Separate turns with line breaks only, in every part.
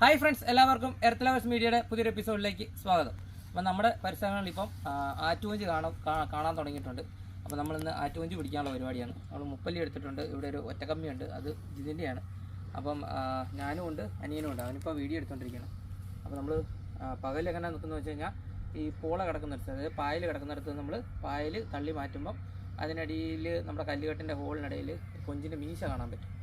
Hi friends എല്ലാവർക്കും earth lovers മീഡിയയുടെ പുതിയൊരു എപ്പിസോഡിലേക്ക് സ്വാഗതം. അപ്പം നമ്മുടെ പരിസരങ്ങളിൽ ഇപ്പം ആറ്റുവഞ്ചി കാണാൻ കാണാൻ തുടങ്ങിയിട്ടുണ്ട്. അപ്പോൾ നമ്മളിന്ന് ആറ്റുവഞ്ചി പിടിക്കാനുള്ള പരിപാടിയാണ്. നമ്മൾ മുപ്പല്ലി എടുത്തിട്ടുണ്ട്. ഇവിടെ ഒരു ഒറ്റക്കമ്മിയുണ്ട്. അത് ജിതിന്റെയാണ് അപ്പം ഞാനും ഉണ്ട് അനിയനും ഉണ്ട്. അവനിപ്പോൾ വീഡിയോ എടുത്തുകൊണ്ടിരിക്കുകയാണ് അപ്പോൾ നമ്മൾ പകൽ എങ്ങനെ നിൽക്കുന്നത് വെച്ച് കഴിഞ്ഞാൽ ഈ പോള കിടക്കുന്നിടത്ത് അതായത് പായൽ കിടക്കുന്നിടത്ത് നമ്മൾ പായൽ തള്ളി മാറ്റുമ്പം അതിനടിയിൽ നമ്മുടെ കല്ലുകെട്ടിന്റെ ഹോളിനിടയിൽ കൊഞ്ചിന്റെ മീശ കാണാൻ പറ്റും.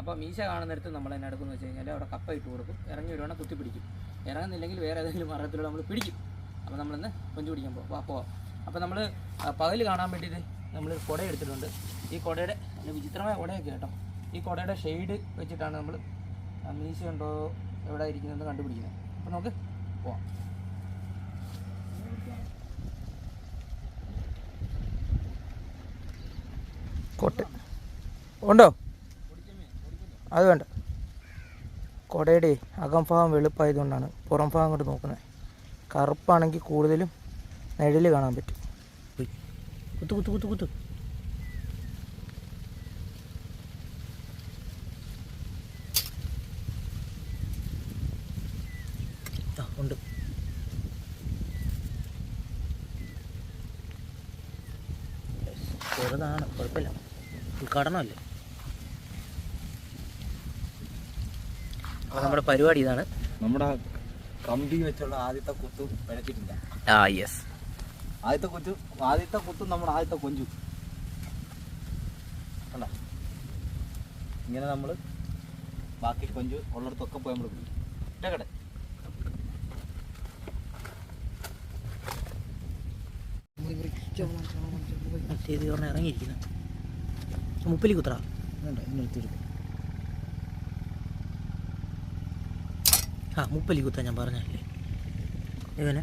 അപ്പോൾ മീശ കാണുന്നിടത്ത് നമ്മൾ എന്നെ എടുക്കുന്നത് വെച്ച് കഴിഞ്ഞാൽ അവിടെ കപ്പ ഇട്ട് കൊടുക്കും. ഇറങ്ങി വരുവാണെങ്കിൽ കുത്തി പിടിക്കും. ഇറങ്ങുന്നില്ലെങ്കിൽ വേറെ ഏതെങ്കിലും മരത്തിലൂടെ നമ്മൾ പിടിക്കും. അപ്പോൾ നമ്മളിന്ന് കൊഞ്ചു പിടിക്കാൻ പോകും പോവാം. അപ്പോൾ നമ്മൾ പകൽ കാണാൻ വേണ്ടിയിട്ട് നമ്മൾ കുട എടുത്തിട്ടുണ്ട്. ഈ കുടയുടെ വിചിത്രമായ കുടയൊക്കെ കേട്ടോ. ഈ കുടയുടെ ഷെയ്ഡ് വെച്ചിട്ടാണ് നമ്മൾ മീശ ഉണ്ടോ എവിടെ ഇരിക്കുന്നതെന്ന് കണ്ടുപിടിക്കുന്നത്. അപ്പോൾ നമുക്ക് പോവാം. കോട്ട്. ഉണ്ടോ? അത് വേണ്ട. കുടയുടെ അകംഭാഗം വെളുപ്പായതുകൊണ്ടാണ് പുറം ഭാഗം കൊണ്ട് നോക്കുന്നത്. കറുപ്പാണെങ്കിൽ കൂടുതലും നിഴൽ കാണാൻ പറ്റും. കുത്തു കുത്തു കുത്തു കുത്തു. ഉണ്ട്. ചെറുതാണ് കുഴപ്പമില്ല. ഉദ്ഘാടനമല്ലേ? അപ്പോൾ നമ്മുടെ പരിപാടി ഇതാണ്.
നമ്മുടെ കമ്പി വെച്ചുള്ള ആദ്യത്തെ കുത്തും പിഴച്ചിട്ടില്ല
ആ യെസ്
ആദ്യത്തെ കുത്തു ആദ്യത്തെ കുത്തും നമ്മുടെ ആദ്യത്തെ കൊഞ്ചു. കണ്ട? ഇങ്ങനെ നമ്മൾ ബാക്കി കൊഞ്ചു ഉള്ളിടത്തൊക്കെ പോയി നമ്മൾ പിടിക്കും. ഇട്ടേക്കട്ടെ.
ഇറങ്ങിയിരിക്കുന്നു. മുപ്പിലേക്ക് കുത്തറ
വേണ്ട
ആ മുപ്പലി കുത്ത ഞാൻ പറഞ്ഞല്ലേ ഇവനെ.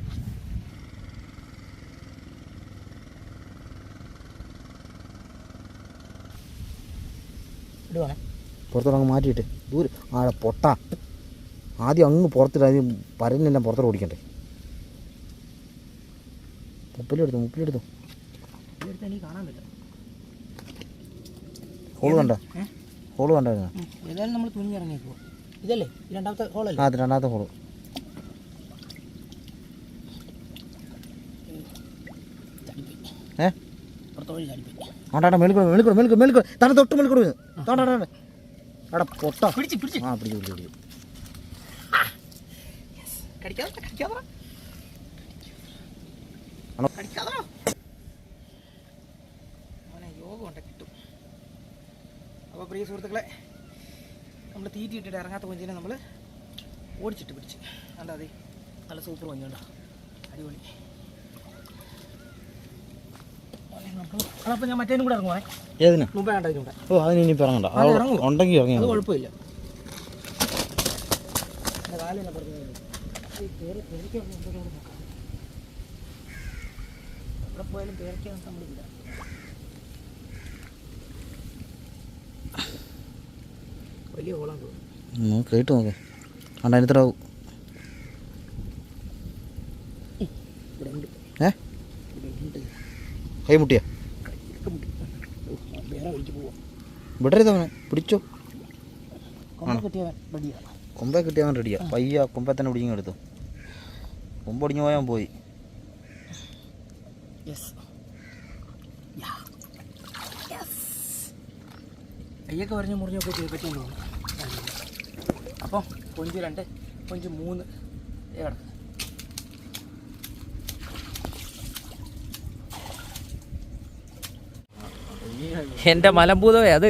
ഇടുവാണേ.
പുറത്തോട്ട് മാറ്റിയിട്ട് ദൂരെ. ആടെ പൊട്ട. ആദ്യം അങ്ങ് പുറത്തിട്ട് ആദ്യം പരലിനെല്ലാം പുറത്തോട്ട് ഓടിക്കണ്ടേ? മുപ്പിലെടുത്തു മുപ്പിലെടുത്തു ഹോൾ കണ്ട? ഹോൾ കണ്ടായിരുന്നു.
ഏതായാലും നമ്മൾ തുനിഞ്ഞിറങ്ങിയേക്കുവോ. ഇതല്ലേ? രണ്ടാമത്തെ ഹോളല്ലേ
അത് രണ്ടാമത്തെ ഹോൾ ഏ?
പുറത്തോഴി ചാടിപ്പോയി.
ആണ്ടാ മേളിക്കൂടെ മേളിക്കൂടെ മേളിക്കൂടെ മേളിക്കൂടെ തണ തൊട്ട് മേളിക്കൂടെ താണ്ടാ അവിടെ പൊട്ട.
പിടിച്ച് പിടിച്ച്.
ആ പിടിച്ചു പിടിച്ചു പിടിച്ചു.
യോഗം ഉണ്ട് കിട്ടും. അപ്പോൾ പ്രിയ സുഹൃത്തുക്കളെ നമ്മൾ തീറ്റി ഇട്ടിട്ട് ഇറങ്ങാത്ത കൊഞ്ചിനെ നമ്മൾ ഓടിച്ചിട്ട് പിടിച്ച്. കണ്ടാ അതെ? നല്ല സൂപ്പർ കൊഞ്ചുണ്ടോ അടിപൊളി. അതപ്പോൾ ഞാൻ മറ്റേനും കൂടെ ഇറങ്ങുവാ
ഏതിനാ?
മുമ്പേ
ഓ അതിന് ഇനി ഇറങ്ങണ്ട.
അത്.
ഉണ്ടെങ്കിൽ ഇറങ്ങി
അത് കുഴപ്പമില്ല. എന്റെ കാലിനെ പറഞ്ഞു പേരയ്ക്കാൻ നോക്കാം എവിടെ പോയാലും പേരയ്ക്കാൻ നമ്മളില്ല വലിയ
കേട്ട് നോക്ക്. അതിന് ഇത്ര ആവും. ഏ?
കൈമുട്ടിയാ
ഇവിടെ അവനെ. പിടിച്ചോ.
കൊമ്പ കിട്ടിയവൻ
റെഡിയാ പയ്യ കൊമ്പ തന്നെ പിടിങ്ങി എടുത്തു. കൊമ്പ് ഒടിഞ്ഞു പോയാൽ പോയി.
യെസ് കയ്യൊക്കെ വരഞ്ഞ് മുറിഞ്ഞൊക്കെ പറ്റുമെന്ന് തോന്നുന്നു അപ്പോൾ കൊഞ്ച് രണ്ട് കൊഞ്ച് മൂന്ന്. കിടക്ക്. എന്റെ മലമ്പൂതമേ അത്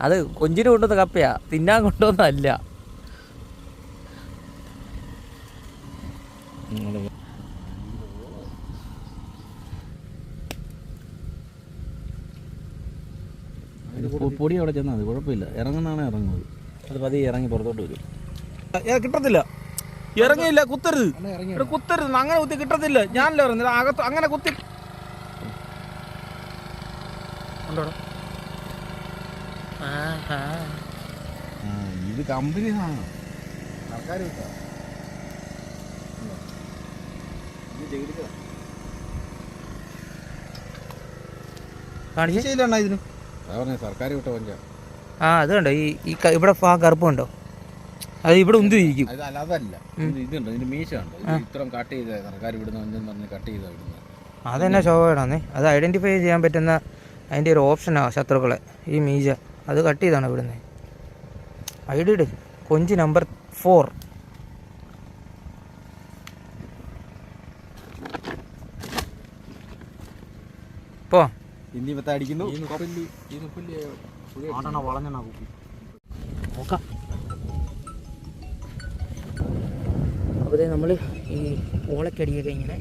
അത് കൊഞ്ചിന് കൊണ്ടുവന്ന കപ്പയാ. തിന്നാൻ കൊണ്ടുവന്നല്ല
പൊടി അവിടെ ചെന്നാൽ മതി കുഴപ്പമില്ല. ഇറങ്ങുന്നതാണ് ഇറങ്ങുന്നത്. അത് പതിയെ ഇറങ്ങി പുറത്തോട്ട് വരും. കിട്ടത്തില്ല. ഇറങ്ങിയില്ല കുത്തരുത്. ഇവിടെ കുത്തരുത്. അങ്ങനെ കുത്തി കിട്ടത്തില്ല. ഞാനല്ലേ പറഞ്ഞത് അകത്ത് അങ്ങനെ കുത്തി ഇത് കമ്പനി കാണിച്ചില്ല സർക്കാർ ഇതിന്? സർക്കാർ വിട്ട
ആ അതുണ്ടോ ഈ ഈ ക- ഇവിടെ ആ കറുപ്പുണ്ടോ അത് ഇവിടെ ഉന്തിരിക്കും
അത് അല്ല- അതല്ല. ഇത് ഇതുണ്ട് ഇതിന്റെ മീശ ഉണ്ട് ഇത് ഇത്രയും കട്ട് ചെയ്ത സർക്കാർ വിടുന്ന ഒന്നും പറഞ്ഞ് കട്ട് ചെയ്ത ഇവിടുന്ന്.
അതെന്നെ ശോഭമാണെന്നേ അത് ഐഡന്റിഫൈ ചെയ്യാൻ പറ്റുന്ന അതിന്റെ ഒരു ഓപ്ഷനാണ് ശത്രുക്കളെ ഈ മീജ അത് കട്ട് ചെയ്താണ് ഇവിടുന്ന്. I did it. കൊഞ്ച് നമ്പർ ഫോർ
ഇനി ഇപ്പത്തെ അടിക്കുന്നു. കുപ്പി.
നോക്കാം. അപ്പോൾ നമ്മൾ ഈ ഓളക്കടിയൊക്കെ ഇങ്ങനെ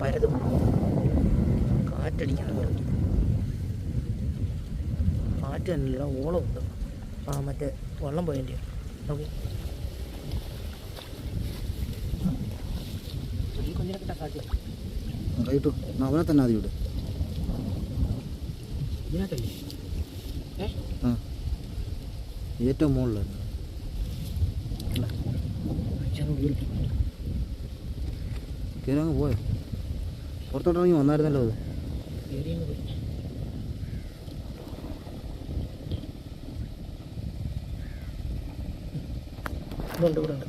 പരതും കാറ്റടിക്കുന്നുണ്ട് കാറ്റ് തന്നെയല്ല ഓളമുണ്ട് ആ മറ്റേ വെള്ളം പോയതിന്റെ
റൈറ്റു അവനെ തന്നെ ആദ്യം ഇവിടെ
ഇതിനകത്തല്ലേ?
ആ. ഏറ്റവും മുകളിലാണ്. ഇറങ്ങി പോയോ? പുറത്തോട്ടിറങ്ങി വന്നായിരുന്നല്ലോ അത്.
ഇതുണ്ട് ഇവിടെ ഉണ്ട്.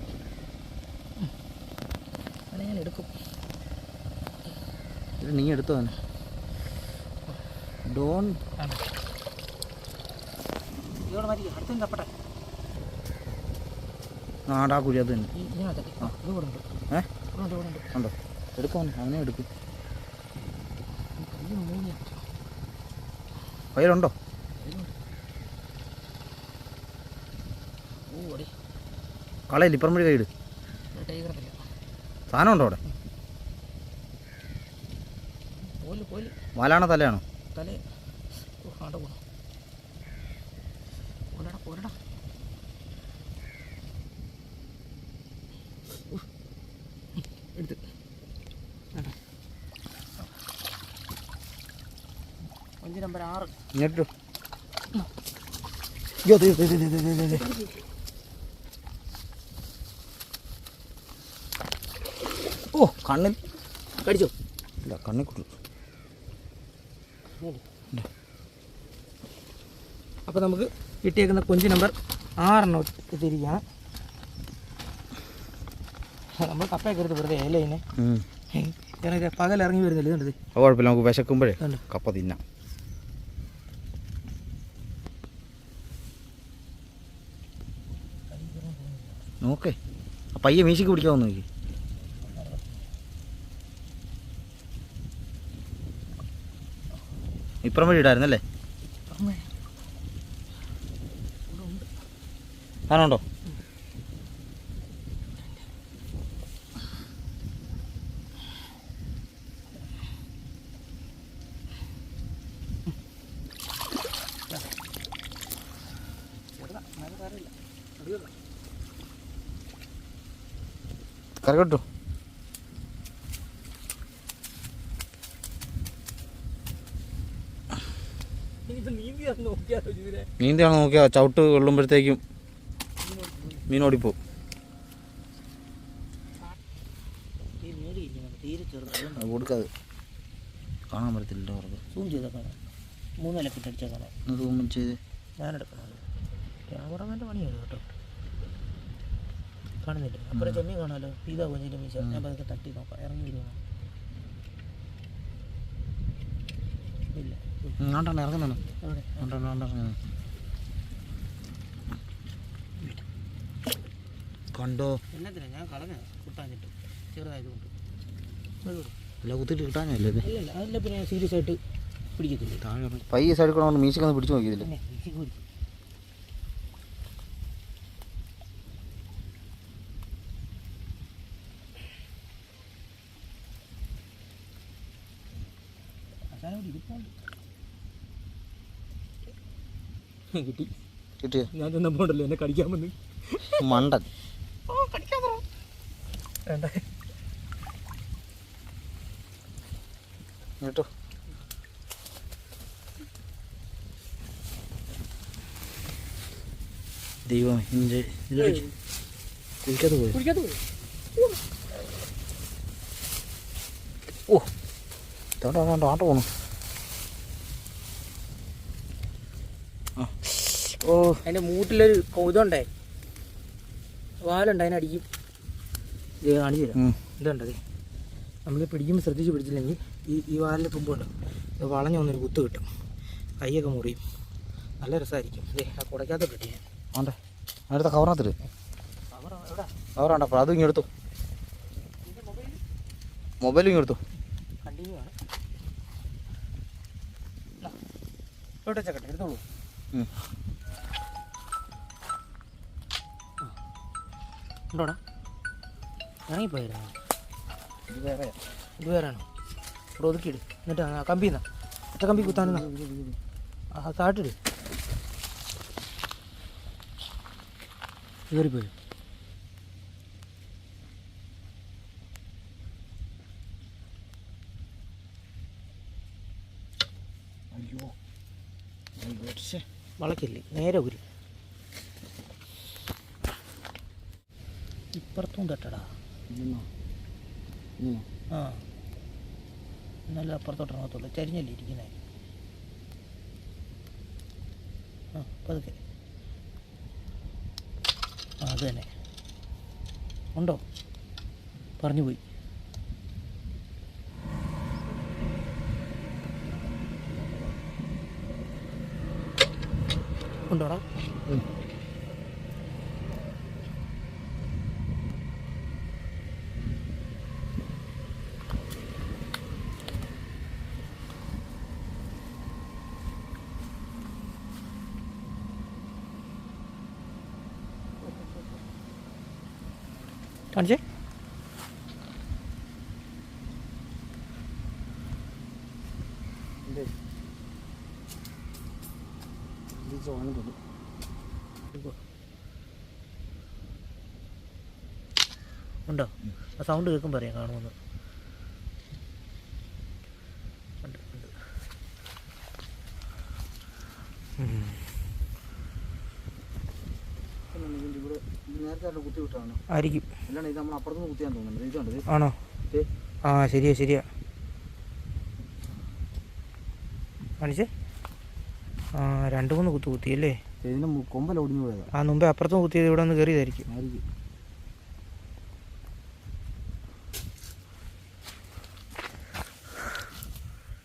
ഞാൻ എടുക്കും.
നീ ഡോൺ ആടാ കുഴി അത് തന്നെ.
ഉണ്ട്.
അവനെ എടുക്കും. കയ്യിലുണ്ടോ? കളയില്ല ഇപ്പുറം വഴി കൈയിട് സാധനം ഉണ്ടോ അവിടെ? വാലാണോ തലയാണോ?
തലേ. ആണ്ട പോണം പോലടാ പോലടാ എടുത്ത്. അഞ്ച് നമ്പർ ആറ്.
ഇങ്ങോട്ടു അയ്യോ. ഓ കണ്ണിൽ.
കടിച്ചോ?
ഇല്ല കണ്ണിൽ കുട്ടു
അപ്പോൾ നമുക്ക് കിട്ടിയേക്കുന്ന കൊഞ്ച് നമ്പർ ആറെണ്ണം എത്തിയിരിക്കുകയാണ് നമ്മൾ കപ്പയൊക്കെ എടുത്ത് വെറുതെ ഇല ഇതിനെ പകൽ ഇറങ്ങി വരുന്നില്ല ഇതുണ്ട് അപ്പോൾ
കുഴപ്പമില്ല നമുക്ക് വിശക്കുമ്പോഴേ കപ്പ തിന്നാം. നോക്കേ. പയ്യെ മീശയ്ക്ക് പിടിക്കാമെന്ന് നോക്കി ഇപ്പുറം വഴി ഇടായിരുന്നല്ലേ
അമ്മേ.
സാധനമുണ്ടോ കരകട്ടു
ഇത് നീന്തി നോക്കിയാലോ ഇതിനെ
നീന്തിയാണോ നോക്കിയാ ചവിട്ട് കൊള്ളുമ്പോഴത്തേക്കും
ചെറുത്
കൊടുക്കാതെ. കാണാൻ പറ്റത്തില്ല അവർക്ക്
സൂം ചെയ്താൽ കാണാം. മൂന്ന് ഇലക്കിട്ട് അടിച്ചാൽ കാണാം.
ഒന്ന് സൂം ചെയ്ത്.
ഞാനെടുക്കണം ക്യാമറമാന്റെ പണിയാണ് കേട്ടോ. കാണുന്നില്ല? അപ്പുറം ചെമ്മീൻ കാണാമല്ലോ ഇതാ കൊഞ്ചിന്റെ മീശ. ഞാൻ പതുക്കെ തട്ടി നോക്കാം. ഇറങ്ങി ഇല്ല.
ഇറങ്ങുന്നതാണ്
എവിടെ
അങ്ങോട്ടാണ് അങ്ങോട്ടാണ് ഇറങ്ങുന്നത് കണ്ടോ?
എന്നത്തിനാ ഞാൻ കളഞ്ഞ കുട്ടാഞ്ഞിട്ട് കൊണ്ട്.
അല്ല കുത്തിട്ട് കിട്ടാനല്ലേ
അതല്ല പിന്നെ സീരിയസ് ആയിട്ട് പിടിക്കത്തില്ല.
താഴെ പയ്യെ സൈഡിൽ കൂടെ മീശക്കൊന്ന് പിടിച്ചു നോക്കിയതില്ല?
കിട്ടി.
കിട്ടിയോ?
ഞാൻ ചെന്നപ്പോണ്ടല്ലോ എന്നെ കടിക്കാൻ വന്ന്.
മണ്ടൻ.
വേണ്ട?
കേട്ടോ ദൈവം ഇതിന്റെ ഇതിലേക്ക് കുളിക്കാതെ പോയോ? ഓ തോട്ടോ തോട്ടോ ആട്ടോ പോണു. ഓ.
അതിന്റെ മൂട്ടിലൊരു ഇതുണ്ടേ വാലുണ്ട് അതിനടിക്കും. കാണിച്ചു തരാം. ഇതുണ്ടത് നമ്മൾ പിടിക്കുമ്പോൾ ശ്രദ്ധിച്ച് പിടിച്ചില്ലെങ്കിൽ ഈ ഈ വാലിന്റെ തുമ്പുണ്ട് ഇത് വളഞ്ഞ ഒന്നൊരു കുത്ത് കിട്ടും. കൈയൊക്കെ മുറിയും നല്ല രസമായിരിക്കും അല്ലേ ആ കുടയ്ക്കകത്ത് കിട്ടിയ
ആണ്ടെ. അടുത്ത കവറിനകത്തിട്ട് കവറാണ്ട അപ്പോൾ അതും ഇങ്ങെടുത്തു മൊബൈലും? ഇങ്ങെടുത്തു
കണ്ടിന്യൂ ആണ്. ഇവിടെ എടുത്തോളൂ. ഉണ്ടോടാ? ഇറങ്ങിപ്പോയിരുന്നു
ഇത് വേറെ.
ഇത് വേറെയാണോ? ഇവിടെ ഒതുക്കിയിട്. എന്നിട്ട് ആ കമ്പിന്നാ ഒറ്റ കമ്പി കുത്താനെന്നാ ആ താട്ടിട് കയറിപ്പോയി
അയ്യോ.
വളക്കില്ലേ? നേരെ ഉരി ഇപ്പുറത്തും തട്ടടാ. ആ. നല്ല അപ്പുറത്തോട്ട് ഇറങ്ങത്തുള്ളൂ. ചരിഞ്ഞല്ലേ ഇരിക്കുന്നേ? ആ പതുക്കെ. ആ അത് തന്നെ. ഉണ്ടോ? പറഞ്ഞു പോയി. ഉണ്ടോടാ? കാണിച്ചേ. ഉണ്ടോ ആ സൗണ്ട് കേൾക്കുമ്പോൾ അറിയാം കാണുമെന്ന് ഉണ്ട്, ഉണ്ട്.
ഇവിടെ നേരത്തെ കുത്തി വിട്ടാണ്
ആയിരിക്കും
അല്ലാണ്ട് ഇത് നമ്മൾ അപ്പുറത്തുനിന്ന് കുത്തിയാൻ തോന്നുന്നുണ്ട് ഇതുണ്ട്
ആണോ? ആ ശരിയാ ശരിയാ. കാണിച്ചേ? ആ രണ്ട് മൂന്ന് കുത്തു കുത്തി
അല്ലേ കൊമ്പല ഒടിഞ്ഞു പോയതാ.
ആ മുമ്പേ അപ്പുറത്തും കുത്തിയത് ഇവിടെ ഒന്ന് കയറിയതായിരിക്കും.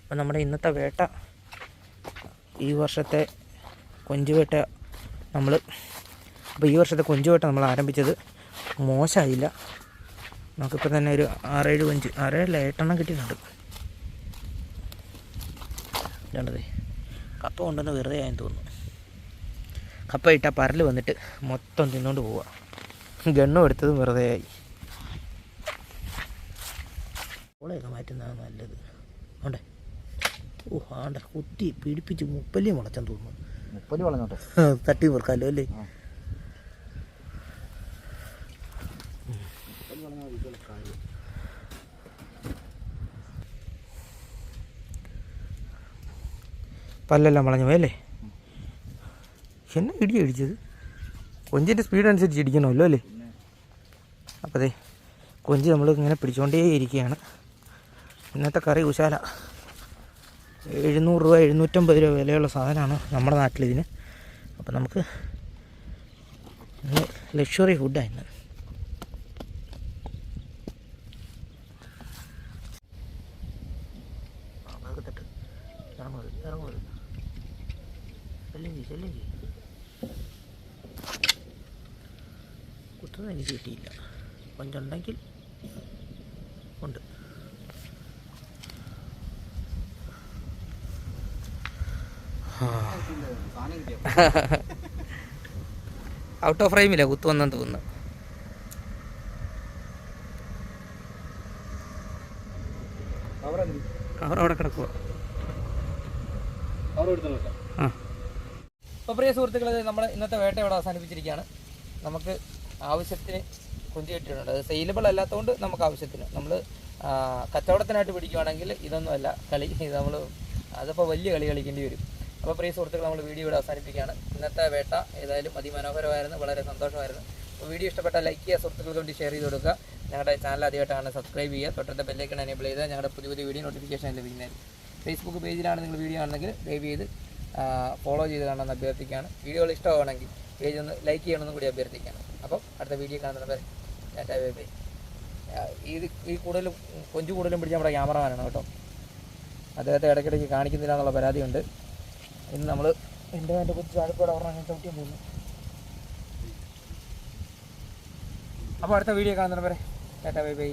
അപ്പം നമ്മുടെ ഇന്നത്തെ വേട്ട ഈ വർഷത്തെ കൊഞ്ചുവേട്ട നമ്മൾ അപ്പോൾ ഈ വർഷത്തെ കൊഞ്ചുമായിട്ട് നമ്മൾ ആരംഭിച്ചത്. മോശമായില്ല നമുക്കിപ്പോൾ തന്നെ ഒരു ആറേഴ് കൊഞ്ച് ആറേഴല്ല എട്ടെണ്ണം കിട്ടിയിട്ടുണ്ട്. രണ്ടതേ കപ്പ കൊണ്ടുവന്ന് വെറുതെ ആയെന്ന് തോന്നുന്നു. കപ്പ ഇട്ട പരൽ വന്നിട്ട് മൊത്തം തിന്നുകൊണ്ട് പോവുക ഗണ്ണും എടുത്തതും വെറുതെ ആയി. ഓളയൊക്കെ മാറ്റുന്നതാണ് നല്ലത്. ഉണ്ടേ ഓ ആണ്ട കുത്തി പിടിപ്പിച്ച് മുപ്പല്ലി മുളച്ചാൻ തോന്നുന്നു.
മുപ്പല്ലി വളഞ്ഞോട്ടെ?
തട്ടി മുറുക്കാമല്ലോ അല്ലേ
ആ. മുപ്പൽ വളഞ്ഞാൽ ഇതുപോലെ കാര്യം
പല്ലെല്ലാം വളഞ്ഞു പോയല്ലേ എന്നെ ഇടി അടിച്ചത് കൊഞ്ചിന്റെ സ്പീഡ് അനുസരിച്ച് ഇടിക്കണമല്ലോ അല്ലേ? അപ്പോൾ അതെ കൊഞ്ച് നമ്മൾ ഇങ്ങനെ പിടിച്ചുകൊണ്ടേ ഇരിക്കുകയാണ്. ഇന്നത്തെ കറി ഉശാല. എഴുന്നൂറ് രൂപ എഴുന്നൂറ്റമ്പത് രൂപ വിലയുള്ള സാധനമാണ് നമ്മുടെ നാട്ടിലിതിന്. അപ്പോൾ നമുക്ക് ലക്ഷറി ഫുഡാണ് ഇന്ന് ആ, പതുക്കെ തട്ട്. ഇറങ്ങുന്നത് ഇറങ്ങുന്നത് ശല്യം ചെയ്യ് കുത്തുന്നത് എനിക്ക് കിട്ടിയില്ല. കൊഞ്ചുണ്ടെങ്കിൽ ഉണ്ട്. ഔട്ട് ഓഫ് ഫ്രെയിമില്ല കുത്തു വന്നെന്ന് തോന്നുന്നു. കവർ അവിടെ കിടക്കുക ആ. അപ്പോൾ പ്രിയ സുഹൃത്തുക്കളെ നമ്മൾ ഇന്നത്തെ വേട്ട ഇവിടെ അവസാനിപ്പിച്ചിരിക്കുകയാണ്. നമുക്ക് ആവശ്യത്തിന് കുഞ്ചി കിട്ടിയിട്ടുണ്ട്. അത് സെയിലബിൾ അല്ലാത്തതുകൊണ്ട് നമുക്ക് ആവശ്യത്തിന്. നമ്മൾ കച്ചവടത്തിനായിട്ട് പിടിക്കുകയാണെങ്കിൽ ഇതൊന്നുമല്ല കളി ഇത് നമ്മൾ അതിപ്പോൾ വലിയ കളി കളിക്കേണ്ടി വരും. അപ്പോൾ പ്രിയ സുഹൃത്തുക്കൾ നമ്മൾ വീഡിയോ ഇവിടെ അവസാനിപ്പിക്കുകയാണ്. ഇന്നത്തെ വേട്ട ഏതായാലും അതിമനോഹരമായിരുന്നു വളരെ സന്തോഷമായിരുന്നു. അപ്പോൾ വീഡിയോ ഇഷ്ടപ്പെട്ട ലൈക്ക് ചെയ്യുക സുഹൃത്തുക്കൾക്ക് വേണ്ടി ഷെയർ ചെയ്ത് കൊടുക്കുക. ഞങ്ങളുടെ ചാനൽ ആദ്യമായിട്ടാണ് സബ്സ്ക്രൈബ് ചെയ്യുക. തൊട്ടടുത്ത ബെല്ലൈക്കൺ എനേബിൾ ചെയ്താൽ ഞങ്ങളുടെ പുതിയ പുതിയ വീഡിയോ നോട്ടിഫിക്കേഷൻ ലഭിക്കുന്നതായിരിക്കും ഫേസ്ബുക്ക് പേജിലാണ് നിങ്ങൾ വീഡിയോ ആണെങ്കിൽ ദയവ് ചെയ്ത് ഫോളോ ചെയ്ത് കാണാമെന്ന് അഭ്യർത്ഥിക്കുകയാണ്. വീഡിയോകൾ ഇഷ്ടമാണെങ്കിൽ പേജ് ഒന്ന് ലൈക്ക് ചെയ്യണമെന്നും കൂടി അഭ്യർത്ഥിക്കുകയാണ്. അപ്പോൾ അടുത്ത വീഡിയോ കാണുന്നത് ടാറ്റ ബൈ ബൈ. ഇത് ഈ കൂടുതലും കൊഞ്ചു കൂടുതലും പിടിച്ച നമ്മുടെ ക്യാമറമാനാണ് കേട്ടോ. അദ്ദേഹത്തെ ഇടയ്ക്കിടയ്ക്ക് കാണിക്കുന്നില്ല എന്നുള്ള പരാതിയുണ്ട്. ഇന്ന് നമ്മൾ എന്റെ എന്റെ കൊച്ചു അടുത്തോടെ അങ്ങനെ ചവിട്ടിയും പോകുന്നു അപ്പോൾ അടുത്ത വീഡിയോ കാണുന്നവരെ ടാറ്റ ബൈ ബൈ.